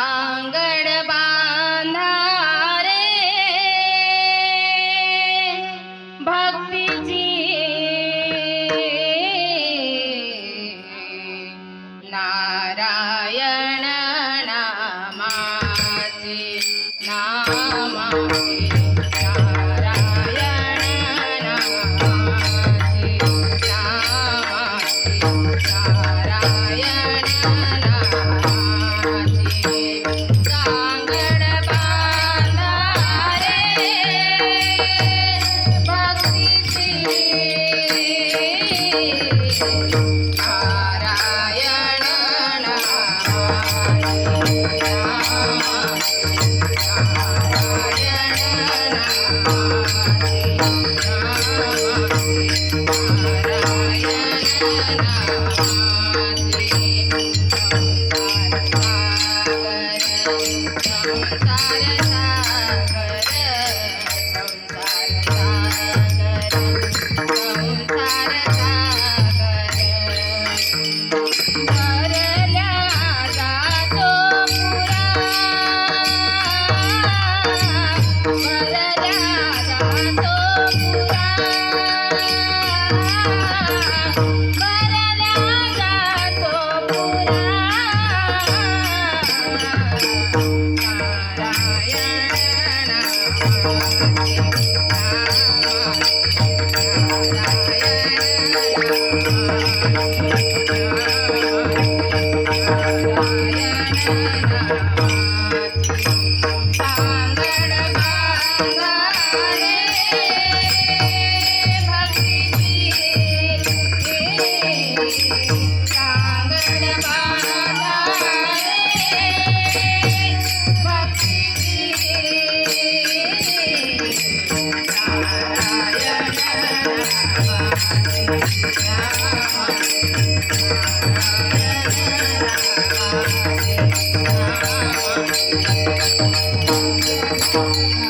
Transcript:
सांगड बांधा रे भक्तीची नारायण नामाची नामाजी Bye. Música